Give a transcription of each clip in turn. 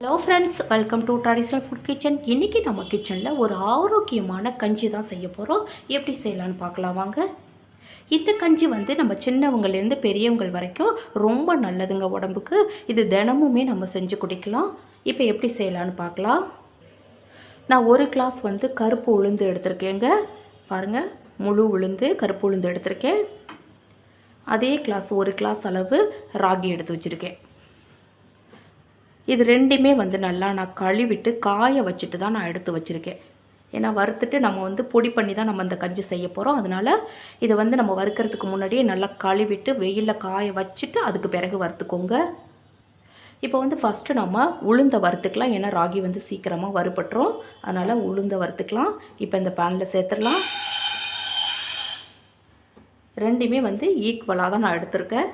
Hello friends welcome to traditional food kitchen இன்றைக்கி நம்ம கிச்சனில் ஒரு ஆரோக்கியமான கஞ்சி தான் செய்ய போகிறோம் எப்படி செய்யலான்னு பார்க்கலாம் வாங்க. இந்த கஞ்சி வந்து நம்ம சின்னவங்கலேருந்து பெரியவங்கள் வரைக்கும் ரொம்ப நல்லதுங்க உடம்புக்கு. இது தினமுமே நம்ம செஞ்சு குடிக்கலாம். இப்போ எப்படி செய்யலான்னு பார்க்கலாம். நான் ஒரு கிளாஸ் வந்து கருப்பு உளுந்து எடுத்திருக்கேங்க. பாருங்கள் முழு உளுந்து கருப்பு உளுந்து எடுத்திருக்கேன். அதே கிளாஸ் ஒரு கிளாஸ் அளவு ராகி எடுத்து வச்சுருக்கேன். இது ரெண்டுமே வந்து நல்லா நான் கழுவிட்டு காய வச்சுட்டு தான் நான் எடுத்து வச்சுருக்கேன். ஏன்னா வறுத்துட்டு நம்ம வந்து பொடி பண்ணி தான் நம்ம அந்த கஞ்சி செய்ய போகிறோம் அதனால் இதை வந்து நம்ம வறுக்கிறதுக்கு முன்னாடியே நல்லா கழுவிட்டு வெயிலில் காய வச்சுட்டு அதுக்கு பிறகு வறுத்துக்கோங்க. இப்போ வந்து ஃபஸ்ட்டு நம்ம உளுந்தை வறுத்துக்கலாம். ஏன்னா ராகி வந்து சீக்கிரமாக வறுபட்டுரும். அதனால் உளுந்தை வறுத்துக்கலாம். இப்போ இந்த பேனில் சேர்த்துடலாம். ரெண்டுமே வந்து ஈக்குவலாக தான் நான் எடுத்திருக்கேன்.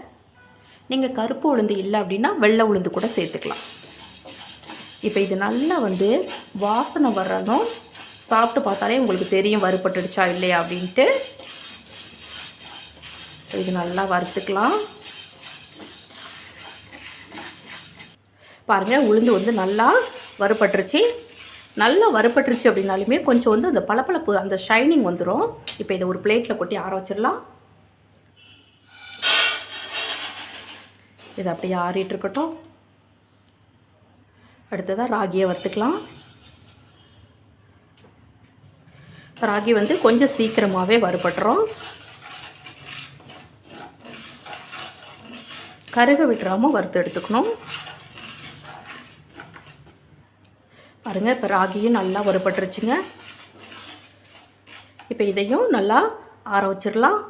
நீங்கள் கருப்பு உளுந்து இல்லை அப்படின்னா வெள்ளை உளுந்து கூட சேர்த்துக்கலாம். இப்போ இது நல்லா வந்து வாசனை வர்றதும் சாப்பிட்டு பார்த்தாலே உங்களுக்கு தெரியும் வறுபட்டுடுச்சா இல்லையா அப்படின்ட்டு. இது நல்லா வறுத்துக்கலாம். பாருங்கள் உளுந்து வந்து நல்லா வறுபட்டுருச்சு. நல்லா வறுபட்டுருச்சு அப்படின்னாலுமே கொஞ்சம் வந்து அந்த பளபளப்பு அந்த ஷைனிங் வந்துடும் இப்போ இதை ஒரு பிளேட்டில் கொட்டி ஆற வச்சிடலாம். இது அப்படியே ஆறிட்டு இருக்கட்டும். அடுத்ததாக ராகியை வறுத்துக்கலாம். ராகி வந்து கொஞ்சம் சீக்கிரமாகவே வறுபட்டுரும். கருக விட்டுறாமல் வறுத்து எடுத்துக்கணும். பாருங்கள் இப்போ ராகியும் நல்லா வறுபட்டுருச்சுங்க. இப்போ இதையும் நல்லா ஆற வச்சிடலாம்.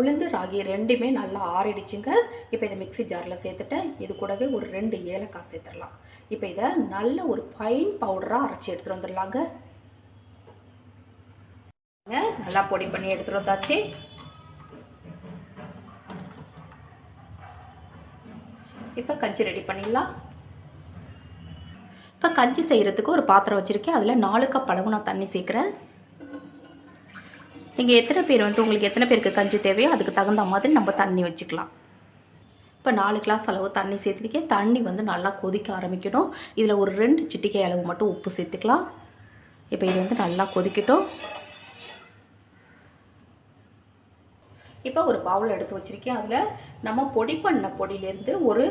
உளுந்து ராகி ரெண்டுமே நல்லா ஆறிடுச்சுங்க. இப்போ இதை மிக்ஸி ஜாரில் சேர்த்துட்டேன் இது கூடவே ஒரு ரெண்டு ஏலக்காய் சேர்த்துடலாம். இப்போ இதை நல்ல ஒரு ஃபைன் பவுடராக அரைச்சி எடுத்துகிட்டு வந்துடலாங்க. நல்லா பொடி பண்ணி எடுத்துகிட்டு வந்தாச்சு. இப்போ கஞ்சி ரெடி பண்ணிடலாம். இப்போ கஞ்சி செய்கிறதுக்கு ஒரு பாத்திரம் வச்சுருக்கேன். அதில் நாலு கப் அளவு நான் தண்ணி சேர்க்குறேன். நீங்கள் எத்தனை பேர் வந்து உங்களுக்கு எத்தனை பேருக்கு கஞ்சி தேவையோ அதுக்கு தகுந்த மாதிரி நம்ம தண்ணி வச்சுக்கலாம். இப்போ நாலு கிளாஸ் அளவு தண்ணி சேர்த்துருக்கேன். தண்ணி வந்து நல்லா கொதிக்க ஆரம்பிக்கணும் இதில் ஒரு ரெண்டு சிட்டிக்கை அளவு மட்டும் உப்பு சேர்த்துக்கலாம். இப்போ இது வந்து நல்லா கொதிக்கட்டும். இப்போ ஒரு பவுல் எடுத்து வச்சுருக்கேன். அதில் நம்ம பொடி பண்ண பொடியிலேருந்து ஒரு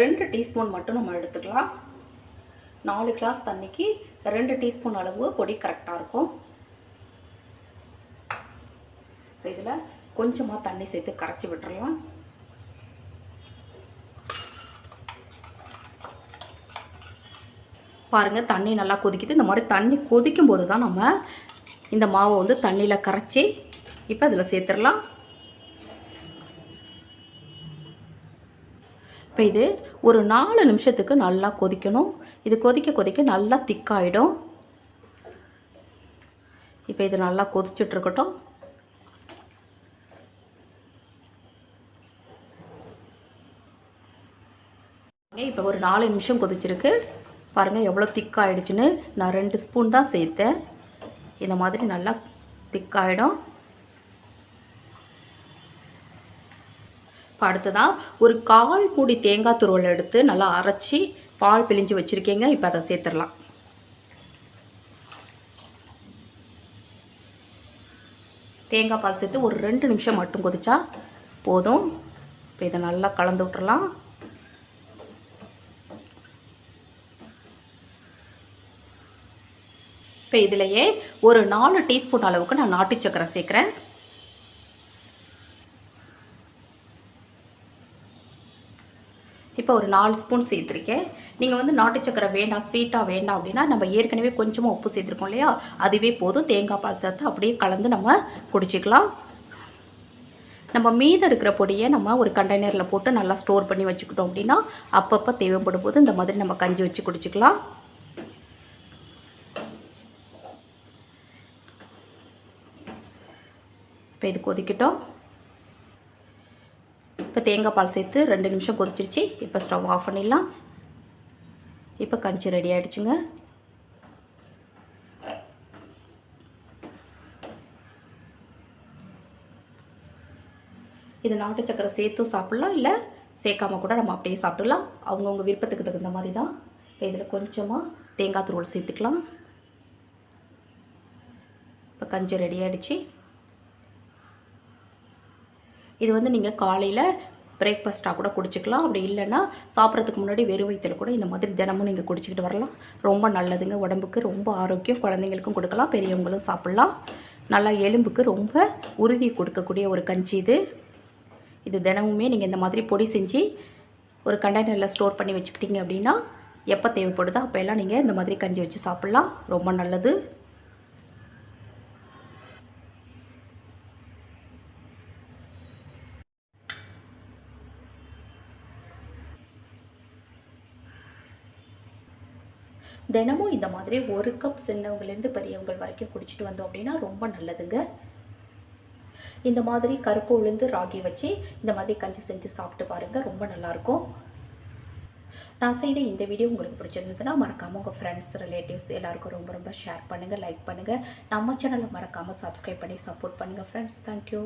ரெண்டு டீஸ்பூன் மட்டும் நம்ம எடுத்துக்கலாம். நாலு கிளாஸ் தண்ணிக்கு ரெண்டு டீஸ்பூன் அளவு பொடி கரெக்டாக இருக்கும். இப்போ இதில் கொஞ்சமாக தண்ணி சேர்த்து கரைச்சி விட்டுறலாம். பாருங்கள் தண்ணி நல்லா கொதிக்குது. இந்த மாதிரி தண்ணி கொதிக்கும் போது தான் நம்ம இந்த மாவை வந்து தண்ணியில் கரைச்சி இப்போ அதில் சேர்த்துடலாம். இப்போ இது ஒரு நாலு நிமிஷத்துக்கு நல்லா கொதிக்கணும். இது கொதிக்க கொதிக்க நல்லா திக்காயிடும் இப்போ இது நல்லா கொதிச்சுட்ருக்கட்டும் இப்போ ஒரு நாலு நிமிஷம் கொதிச்சிருக்கு. பாருங்கள் எவ்வளோ திக்காயிடுச்சுன்னு. நான் ரெண்டு ஸ்பூன் தான் சேர்த்தேன். இந்த மாதிரி நல்லா திக்காயிடும். இப்போ அடுத்ததாக ஒரு கால் மூடி தேங்காய் துருவல் எடுத்து நல்லா அரைச்சி பால் பிழிஞ்சு வச்சுருக்கீங்க. இப்போ அதை சேர்த்துடலாம். தேங்காய் பால் சேர்த்து ஒரு ரெண்டு நிமிஷம் மட்டும் கொதிச்சா போதும். இப்போ இதை நல்லா கலந்து விட்டுறலாம். இப்போ இதிலையே ஒரு நாலு டீஸ்பூன் அளவுக்கு நான் நாட்டு சக்கரை சேர்க்குறேன். இப்போ ஒரு நாலு ஸ்பூன் சேர்த்துருக்கேன். நீங்கள் வந்து நாட்டு சக்கரை வேண்டாம் ஸ்வீட்டாக வேண்டாம் அப்படின்னா நம்ம ஏற்கனவே கொஞ்சமாக உப்பு சேர்த்துருக்கோம் இல்லையா? அதுவே போதும். தேங்காய் பால் சேர்த்து அப்படியே கலந்து நம்ம குடிச்சிக்கலாம். நம்ம மீதம் இருக்கிற பொடியை நம்ம ஒரு கண்டெய்னரில் போட்டு நல்லா ஸ்டோர் பண்ணி வச்சுக்கிட்டோம் அப்படின்னா அப்பப்போ தேவைப்படும் போது இந்த மாதிரி நம்ம கஞ்சி வச்சு குடிச்சிக்கலாம். இப்போ இது கொதிக்கட்டும். இப்போ தேங்காய் பால் சேர்த்து ரெண்டு நிமிஷம் கொதிச்சிருச்சு. இப்போ ஸ்டவ் ஆஃப் பண்ணிடலாம். இப்போ கஞ்சி ரெடி ஆகிடுச்சுங்க இது நாட்டு சக்கரை சேர்த்தும் சாப்பிட்லாம் இல்லை சேர்க்காம கூட நம்ம அப்படியே சாப்பிட்டுக்கலாம். அவங்கவுங்க விருப்பத்துக்கு தகுந்த மாதிரி தான். இப்போ இதில் கொஞ்சமாக தேங்காய் துருவல் சேர்த்துக்கலாம். இப்போ கஞ்சி ரெடி ஆகிடுச்சு இது வந்து நீங்கள் காலையில் பிரேக்ஃபாஸ்ட்டாக கூட குடிச்சிக்கலாம். அப்படி இல்லைன்னா சாப்பிட்றதுக்கு முன்னாடி வெறும் வயிற்றில் கூட இந்த மாதிரி தினமும் நீங்கள் குடிச்சிக்கிட்டு வரலாம். ரொம்ப நல்லதுங்க. உடம்புக்கு ரொம்ப ஆரோக்கியம். குழந்தைங்களுக்கும் கொடுக்கலாம். பெரியவங்களும் சாப்பிட்லாம். நல்லா எலும்புக்கு ரொம்ப உறுதி கொடுக்கக்கூடிய ஒரு கஞ்சி இது. இது தினமுமே நீங்கள் இந்த மாதிரி பொடி செஞ்சு ஒரு கண்டெய்னரில் ஸ்டோர் பண்ணி வச்சுக்கிட்டிங்க அப்படின்னா எப்போ தேவைப்படுதோ அப்போ எல்லாம் நீங்கள் இந்த மாதிரி கஞ்சி வச்சு சாப்பிட்லாம். ரொம்ப நல்லது. தினமும் இந்த மாதிரி ஒரு கப் சின்னவங்கலேருந்து பெரியவங்க வரைக்கும் குடிச்சிட்டு வந்தோம் அப்படின்னா ரொம்ப நல்லதுங்க. இந்த மாதிரி கருப்பு உளுந்து ராகி வச்சு இந்த மாதிரி கஞ்சி செஞ்சு சாப்பிட்டு பாருங்கள் ரொம்ப நல்லாயிருக்கும். நான் செய்த இந்த வீடியோ உங்களுக்கு பிடிச்சிருந்ததுன்னா மறக்காமல் உங்கள் ஃப்ரெண்ட்ஸ் ரிலேட்டிவ்ஸ் எல்லாருக்கும் ரொம்ப ரொம்ப ஷேர் பண்ணுங்கள் லைக் பண்ணுங்கள் நம்ம சேனலை மறக்காமல் சப்ஸ்கிரைப் பண்ணி சப்போர்ட் பண்ணுங்கள் ஃப்ரெண்ட்ஸ் தேங்க்யூ